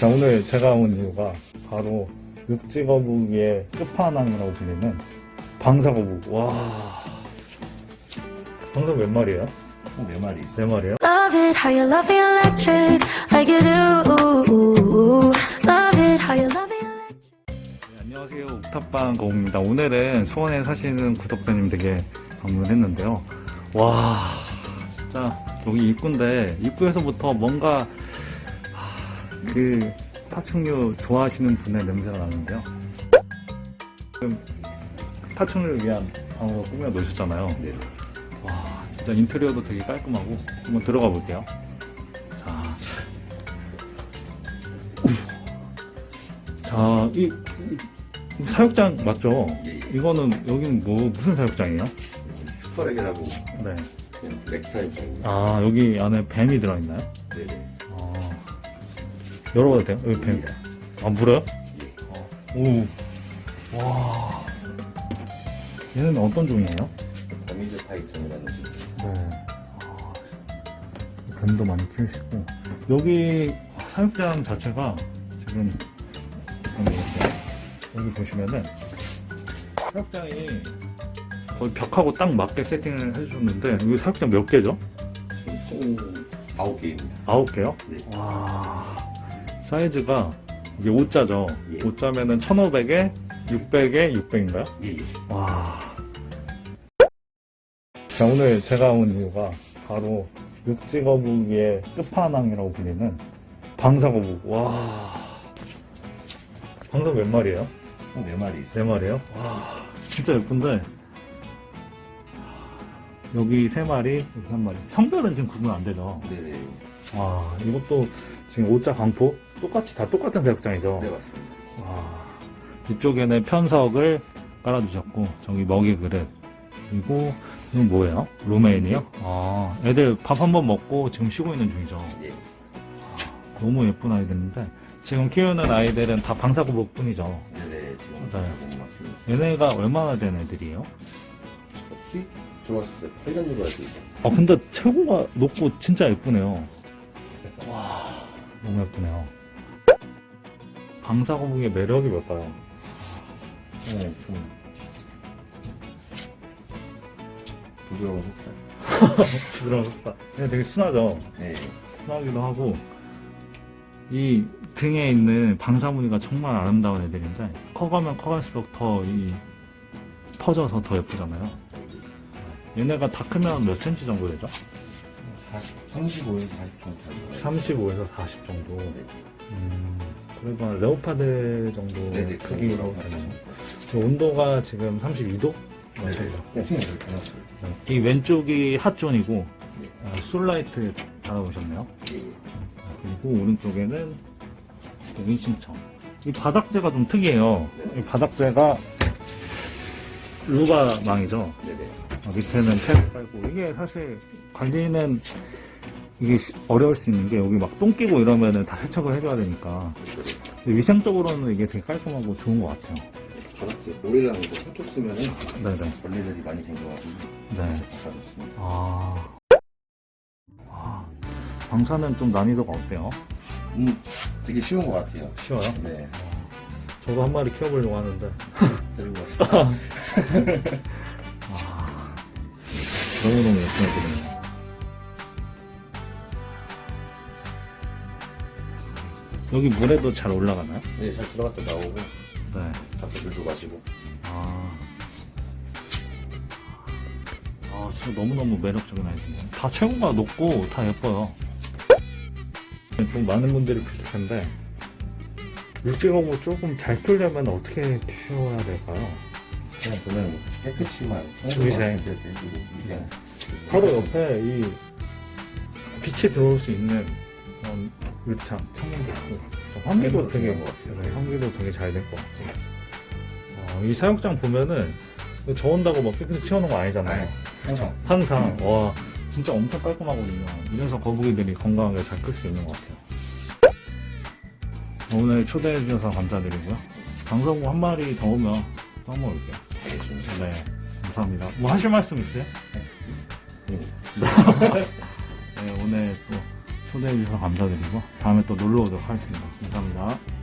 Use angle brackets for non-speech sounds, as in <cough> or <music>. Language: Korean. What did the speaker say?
자, 오늘 제가 온 이유가 바로 육지거북이의 끝판왕이라고 불리는 방사거북. 와. 방사 몇 마리예요? 네 마리 있어요. 네 마리예요? Love it how you love me electric, like you do. Love it how you love me electric. 네, 안녕하세요. 옥탑방 거북입니다. 오늘은 수원에 사시는 구독자님들에게 방문했는데요. 와, 진짜 여기 입구인데 입구에서부터 뭔가 하, 그 파충류 좋아하시는 분의 냄새가 나는데요. 지금 파충류를 위한 방으로 꾸며 놓으셨잖아요. 네. 와, 진짜 인테리어도 되게 깔끔하고 한번 들어가 볼게요. 자, 자, 이, 이 사육장 맞죠? 예, 예. 이거는 여기는 뭐 무슨 사육장이에요? 슈퍼렉이라고 네. 그냥 렉사입장입니다. 아 여기 안에 뱀이 들어있나요? 네네. 아, 열어봐도 돼요? 여기 뱀. 아 물어요? 예. 오, 와. 얘는 어떤 종이에요? 거미줄 파이썬이라는 집. 네. 아, 뱀도 많이 키우시고 여기 사육장 자체가 지금 여기 보시면은 사육장이 거의 벽하고 딱 맞게 세팅을 해주셨는데 여기 사육장 몇 개죠? 총 아홉 개입니다. 아홉 개요? 네. 와 사이즈가 이게 5자죠? 예. 5자면은 1500에 600에 600인가요? 예, 예. 와. 자, 오늘 제가 온 이유가 바로 육지거북이의 끝판왕이라고 불리는 방사거북. 와. 방사 몇 마리예요? 총네 마리 있어요. 네 마리요? 와. 진짜 예쁜데. 여기 세 마리, 여기 한 마리. 성별은 지금 구분 안 되죠? 네네. 와, 이것도 지금 5자 강포? 똑같이 다 똑같은 사육장이죠? 네, 맞습니다. 와, 이쪽에는 편석을 깔아주셨고, 저기 먹이 그릇. 그리고, 이건 뭐예요? 로메인이요? 아, 애들 밥 한 번 먹고 지금 쉬고 있는 중이죠. 예. 너무 예쁜 아이들인데, 지금 키우는 아이들은 다 방사고복 뿐이죠. 네네. 지금 네. 자고만 키우고 있어요. 얘네가 얼마나 된 애들이에요? 수익 좋았을 때 8년으로 알고 있어요. 아, 근데 체구가 높고 진짜 예쁘네요. 와, 너무 예쁘네요. 방사거북의 매력이 뭘까요? 네, 좀 부드러운 속살. <laughs> 부드러운 속사. 얘 되게 순하죠? 네. 순하기도 하고 이 등에 있는 방사무늬가 정말 아름다운 애들인데 커가면 커갈수록 더 이 퍼져서 더 예쁘잖아요. 얘네가 다 크면 몇 센치 정도 되죠? 40, 35에서 40 정도 되는 35에서 40 정도. 네. 음, 그래도 한 레오파드 정도 네네. 크기라고 그런 되네요. 거 지금 온도가 지금 32도? 네네. 꽁팅을 이렇게 해놨어요. 이 왼쪽이 핫존이고 네. 아, 솔라이트 달아보셨네요. 예, 예. 그리고 오른쪽에는 또 윈신청. 이 바닥재가 좀 특이해요. 네. 이 바닥재가 루바망이죠. 네네. 어, 밑에는 탭 깔고 이게 사실 관리는 이게 시- 어려울 수 있는 게 여기 막 똥 끼고 이러면은 다 세척을 해줘야 되니까 근데 위생적으로는 이게 되게 깔끔하고 좋은 것 같아요. 바닥재 모래라는 거 상토 쓰면은 네네. 벌레들이 많이 생겨가지고 네. 바꿔줬습니다. 아. 아. 방사는 좀 난이도가 어때요? 음, 되게 쉬운 것 같아요. 쉬워요? 네. 저도 한 마리 키워보려고 하는데 <laughs> 데리고 왔습니다. <laughs> 아, 너무너무 예쁜 애들이네요. 여기 물에도 잘 올라가나요? 네, 잘 들어갔다 나오고, 네. 밖에 물도 마시고. 아. 아, 진짜 너무너무 매력적인 아이들이네요. 다 체구가 높고 다 예뻐요. 좀 많은 분들이 보실 텐데, 육지거북 조금 잘 키우려면 어떻게 키워야 될까요? 그냥 저는 깨끗이만. 위생. 이렇게 해주고, 위생. 바로 옆에 이 빛이 들어올 수 있는 그런 유창, 창문도 있고 저 환기도 네, 되게 중요한 것 같아요. 네, 환기도 되게 잘 될 것 같고 어, 이 사육장 보면은 저 온다고 막 깨끗이 치워놓은 거 아니잖아요 항상. 항상 와 진짜 엄청 깔끔하거든요 이래서 거북이들이 건강하게 잘 클 수 있는 것 같아요 오늘 초대해 주셔서 감사드리고요 방송국 한 마리 더 오면 또 한번 올게요 알겠습니다. 네 감사합니다 뭐 하실 말씀 있어요? 음. <laughs> 네, 오늘 또 초대해 주셔서 감사드리고 다음에 또 놀러 오도록 하겠습니다. 감사합니다.